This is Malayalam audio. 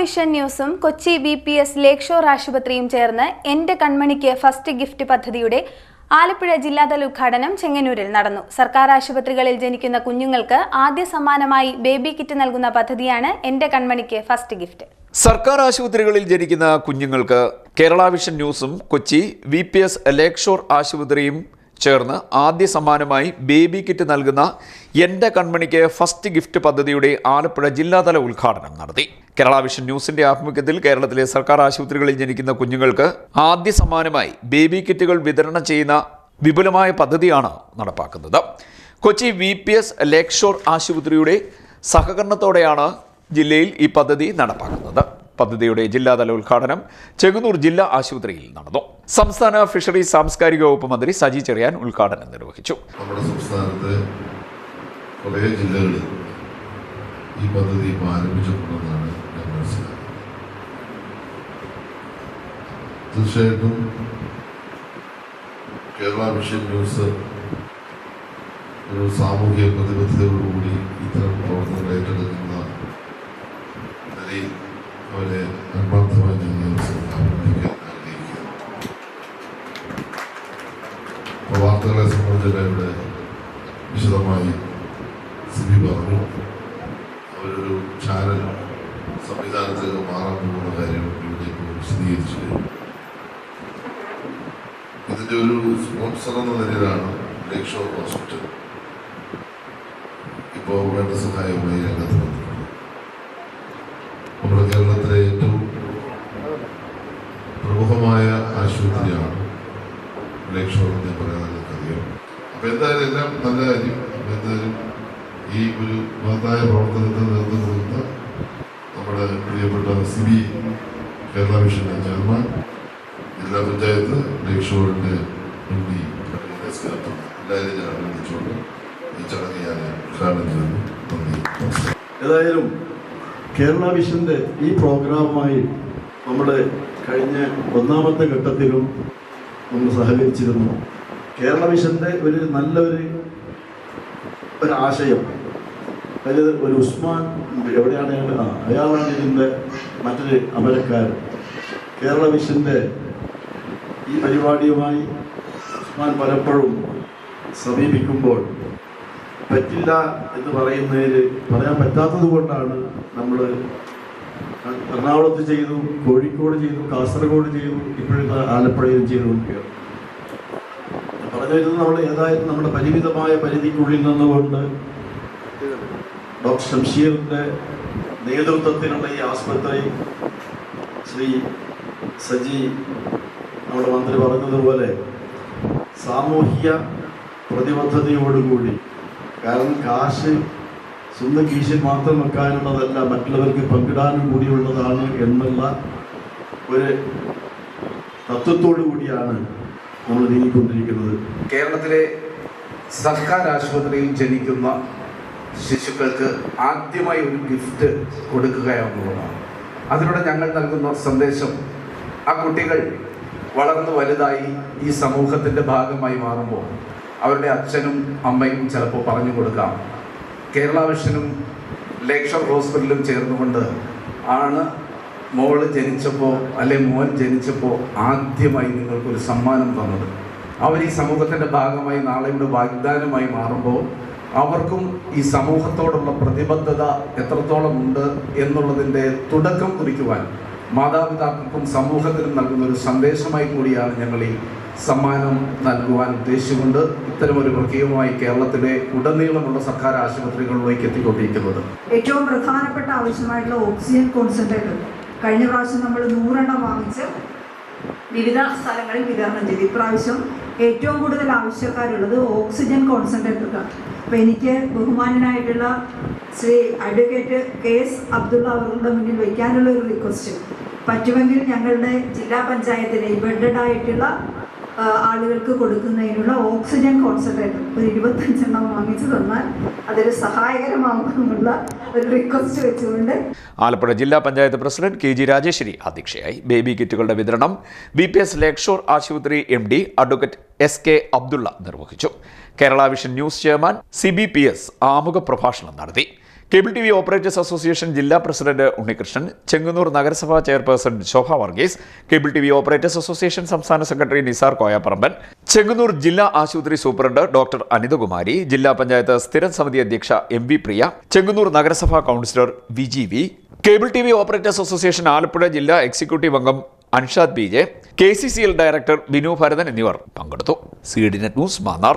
വിഷൻ ന്യൂസും Kochi B P S Lakeshore ആശുപത്രിയും ചേർന്ന് എന്റെ കൺമണിക്ക് ഫസ്റ്റ് ഗിഫ്റ്റ് പദ്ധതിയുടെ ആലപ്പുഴ ജില്ലാതല ഉദ്ഘാടനം ചെങ്ങന്നൂരിൽ നടന്നു. സർക്കാർ ആശുപത്രികളിൽ ജനിക്കുന്ന കുഞ്ഞുങ്ങൾക്ക് ആദ്യ സമ്മാനമായി ബേബി കിറ്റ് നൽകുന്ന പദ്ധതിയാണ് എന്റെ കൺമണിക്ക് ഫസ്റ്റ് ഗിഫ്റ്റ്. സർക്കാർ ആശുപത്രികളിൽ ജനിക്കുന്ന കുഞ്ഞുങ്ങൾക്ക് കേരള വിഷൻ ന്യൂസും Kochi V P S Lakeshore ആശുപത്രിയും ചേർന്ന് ആദ്യ സമ്മാനമായി ബേബി കിറ്റ് നൽകുന്ന എന്റെ കൺമണിക്ക് ഫസ്റ്റ് ഗിഫ്റ്റ് പദ്ധതിയുടെ ആലപ്പുഴ ജില്ലാതല ഉദ്ഘാടനം നടത്തി. കേരള വിഷൻ ന്യൂസിന്റെ ആഭിമുഖ്യത്തിൽ കേരളത്തിലെ സർക്കാർ ആശുപത്രികളിൽ ജനിക്കുന്ന കുഞ്ഞുങ്ങൾക്ക് ആദ്യ സമ്മാനമായി ബേബി കിറ്റുകൾ വിതരണം ചെയ്യുന്ന വിപുലമായ പദ്ധതിയാണ് നടപ്പാക്കുന്നത്. Kochi V P S Lakeshore ആശുപത്രിയുടെ സഹകരണത്തോടെയാണ് ജില്ലയിൽ ഈ പദ്ധതി നടപ്പാക്കുന്നത്. പദ്ധതിയുടെ ജില്ലാതല ഉദ്ഘാടനം ചെങ്ങന്നൂർ ജില്ലാ ആശുപത്രിയിൽ നടന്നു. സംസ്ഥാന ഫിഷറീസ് സാംസ്കാരിക വകുപ്പ് മന്ത്രി സജി ചെറിയാൻ ഉദ്ഘാടനം നിർവഹിച്ചു. നമ്മുടെ സംസ്ഥാനത്ത് കുറേ ഈ പദ്ധതി ഇപ്പോൾ ആരംഭിച്ചിട്ടുണ്ടെന്നാണ് ഞാൻ മനസ്സിലാക്കുന്നത്. തീർച്ചയായിട്ടും കേരള വിഷയം ന്യൂസ് ഒരു സാമൂഹിക പ്രതിബദ്ധതയോടുകൂടി വാർത്തകളെ സംബന്ധിച്ച് ഇവിടെ വിശദമായി സിബി പറഞ്ഞു. അവരൊരു ചാനൽ സംവിധാനത്തിലേക്ക് മാറാൻ പോകുന്ന കാര്യം ഇവിടെ വിശദീകരിച്ചു ഇതിന്റെ ഒരു സ്പോൺസർ എന്ന നിലയിലാണ് ലേക്ക് ഷോർ ഹോസ്പിറ്റൽ. ഇപ്പോൾ വേണ്ട സഹായവുമായി രംഗത്ത് നമ്മുടെ കേരളത്തിലെ ഏറ്റവും പ്രമുഖമായ ആശുപത്രിയാണ് ലേക്ക് ഷോർ എന്ന് ഞാൻ പറയാൻ നിങ്ങൾക്കറിയാം. അപ്പോൾ എന്തായാലും എല്ലാം നല്ല കാര്യം. അപ്പം എന്തായാലും ഈ ഒരു മഹത്തായ പ്രവർത്തനത്തിന് നേതൃത്വം കൊടുത്ത നമ്മുടെ പ്രിയപ്പെട്ട സി ബി കേരള മിഷന്റെ ചെയർമാൻ ജില്ലാ പഞ്ചായത്ത് ലേക്ക് ഷോറിന്റെ എം ഡി ഞാൻ അഭിനന്ദിച്ചുകൊണ്ട് ഈ ചടങ്ങ് ഞാൻ ഉദ്ഘാടനം ചെയ്തു നന്ദി. ഏതായാലും കേരള മിഷന്റെ ഈ പ്രോഗ്രാമുമായി നമ്മുടെ കഴിഞ്ഞ ഒന്നാമത്തെ ഘട്ടത്തിലും നമ്മൾ സഹകരിച്ചിരുന്നു. കേരള മിഷന്റെ ഒരു നല്ലൊരു ഒരു ആശയം അതായത് ഒരു ഉസ്മാൻ എവിടെയാണ് ആ അയാളാണ് ഇതിന്റെ മറ്റൊരു അമരക്കാരൻ. കേരള മിഷന്റെ ഈ പരിപാടിയുമായി ഉസ്മാൻ പലപ്പോഴും സമീപിക്കുമ്പോൾ പറ്റില്ല എന്ന് പറയുന്നതിൽ പറയാൻ പറ്റാത്തത് കൊണ്ടാണ് നമ്മൾ എറണാകുളത്ത് ചെയ്തു കോഴിക്കോട് ചെയ്തു കാസർഗോഡ് ചെയ്തു ഇപ്പോഴത്തെ ആലപ്പുഴയിൽ ചെയ്തുകൊണ്ടിരിക്കുകയാണ്. പറഞ്ഞു വരുന്നത് നമ്മൾ ഏതായാലും നമ്മുടെ പരിമിതമായ പരിധിക്കുള്ളിൽ നിന്നുകൊണ്ട് ഡോക്ടർ ഷംഷീറിന്റെ നേതൃത്വത്തിലുള്ള ഈ ആസ്പത്രി ശ്രീ സജി നമ്മുടെ മന്ത്രി പറഞ്ഞതുപോലെ സാമൂഹിക പ്രതിബദ്ധതയോടുകൂടി കാരണം കാശ് സ്വന്തം കീശിൽ മാത്രം വെക്കാനുള്ളതല്ല മറ്റുള്ളവർക്ക് പങ്കിടാനും കൂടിയുള്ളതാണ് എന്നുള്ള ഒരു തത്വത്തോടു കൂടിയാണ് നമ്മൾ നീങ്ങിക്കൊണ്ടിരിക്കുന്നത്. കേരളത്തിലെ സർക്കാർ ആശുപത്രിയിൽ ജനിക്കുന്ന ശിശുക്കൾക്ക് ആദ്യമായി ഒരു ഗിഫ്റ്റ് കൊടുക്കുക എന്നുള്ളതാണ് അതിലൂടെ ഞങ്ങൾ നൽകുന്ന സന്ദേശം ആ കുട്ടികൾ വളർന്നു വലുതായി ഈ സമൂഹത്തിന്റെ ഭാഗമായി മാറുമ്പോൾ അവരുടെ അച്ഛനും അമ്മയും ചിലപ്പോൾ പറഞ്ഞു കൊടുക്കാം. കേരള വിഷനും ലേക്ഷർ ഹോസ്പിറ്റലും ചേർന്നുകൊണ്ട് ആണ് മോൾ ജനിച്ചപ്പോൾ അല്ലെ മോൻ ജനിച്ചപ്പോൾ ആദ്യമായി നിങ്ങൾക്കൊരു സമ്മാനം തന്നത്. അവർ ഈ സമൂഹത്തിന്റെ ഭാഗമായി നാളെയുടെ വാഗ്ദാനമായി മാറുമ്പോൾ അവർക്കും ഈ സമൂഹത്തോടുള്ള പ്രതിബദ്ധത എത്രത്തോളം ഉണ്ട് എന്നുള്ളതിന്റെ തുടക്കം കുറിക്കുവാൻ മാതാപിതാക്കൾക്കും സമൂഹത്തിനും നൽകുന്ന ഒരു സന്ദേശമായി കൂടിയാണ് ഞങ്ങൾ ഈ സമ്മാനം നൽകുവാൻ ഉദ്ദേശിച്ചുകൊണ്ട് ഇത്തരമൊരു പ്രക്രിയയുമായി കേരളത്തിലെ ഉടനീളമുള്ള സർക്കാർ ആശുപത്രികളിലേക്ക് എത്തിക്കൊണ്ടിരിക്കുന്നത്. ഏറ്റവും പ്രധാനപ്പെട്ട ആവശ്യമായിട്ടുള്ള ഓക്സിജൻ കോൺസെൻട്രേറ്റർ കഴിഞ്ഞ പ്രാവശ്യം നമ്മൾ നൂറെണ്ണം വാങ്ങിച്ച് വിവിധ സ്ഥലങ്ങളിൽ വിതരണം ചെയ്തു. ഇപ്രാവശ്യം ഏറ്റവും കൂടുതൽ ആവശ്യക്കാരുള്ളത് ഓക്സിജൻ കോൺസെൻട്രേറ്ററുകൾ അപ്പോൾ എനിക്ക് ബഹുമാനനായിട്ടുള്ള Shri advocate K S Abdulla അവരുടെ മുന്നിൽ വയ്ക്കാനുള്ള ഒരു റിക്വസ്റ്റ് പറ്റുമെങ്കിൽ ഞങ്ങളുടെ ജില്ലാ പഞ്ചായത്തിലെ ബെഡഡ് ആയിട്ടുള്ള ആളുകൾക്ക് കൊടുക്കുന്നതിനുള്ള ഓക്സിജൻ കോൺസെൻട്രേറ്റർ. ഒരു ഇരുപത്തഞ്ചെണ്ണം വാങ്ങിച്ചു തന്നാൽ അതൊരു സഹായകരമാകുമെന്നുള്ള ഒരു റിക്വസ്റ്റ് വെച്ചുകൊണ്ട്. ആലപ്പുഴ ജില്ലാ panchayat president K G Rajeshwari അധ്യക്ഷയായി. ബേബി കിറ്റുകളുടെ വിതരണം ബി പി എസ് ലേക്ഷോർ ആശുപത്രി M D advocate S K Abdulla നിർവഹിച്ചു. Kerala vision news chairman C B P S ആമുഖ പ്രഭാഷണം നടത്തി. Cable T V operators association ജില്ലാ പ്രസിഡന്റ് ഉണ്ണികൃഷ്ണൻ ചെങ്ങന്നൂർ നഗരസഭാ chairperson Shobha Varghese cable T V operators association സംസ്ഥാന സെക്രട്ടറി നിസാർ കോയാപ്പറമ്പൻ ചെങ്ങന്നൂർ ജില്ലാ ആശുപത്രി സൂപ്രണ്ട് ഡോക്ടർ അനിതകുമാരി ജില്ലാ പഞ്ചായത്ത് സ്ഥിരം സമിതി അധ്യക്ഷ എം വി പ്രിയ ചെങ്ങന്നൂർ നഗരസഭാ councillor V G V cable T V operators association Alappuzha ജില്ലാ എക്സിക്യൂട്ടീവ് അംഗം Anshad B J K C C L director Binu Bharathan എന്നിവർ പങ്കെടുത്തു. C D net news Mannar.